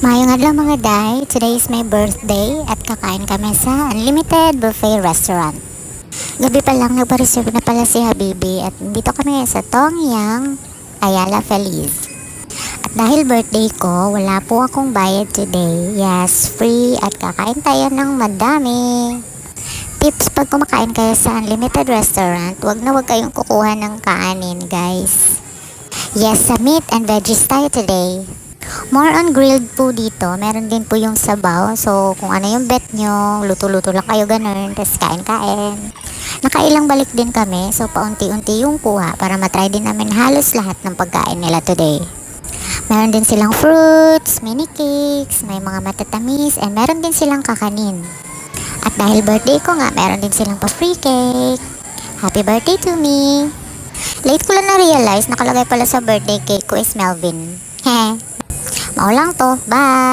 Mayong adlaw mga day, today is my birthday at kakain kami sa Unlimited Buffet Restaurant. Gabi pa lang nagpa-reserve na pala si Habibi at dito kami sa Tongyang Ayala Feliz. At dahil birthday ko, wala po akong bayad today. Yes, free at kakain tayo ng madami. Tips pag kumakain kayo sa Unlimited Restaurant, wag na wag kayong kukuha ng kanin guys. Yes, sa meat and veggies tayo today. More on grilled po dito. Meron din po yung sabaw. So, kung ano yung bet nyo, luto-luto lang kayo ganun. Tapos kain-kain. Nakailang balik din kami. So, paunti-unti yung kuha para matry din namin halos lahat ng pagkain nila today. Meron din silang fruits, mini cakes, may mga matatamis, and meron din silang kakanin. At dahil birthday ko nga, meron din silang pa-free cake. Happy birthday to me! Late ko lang na-realize, nakalagay pala sa birthday cake ko is Melvin. Maulang to. Bye!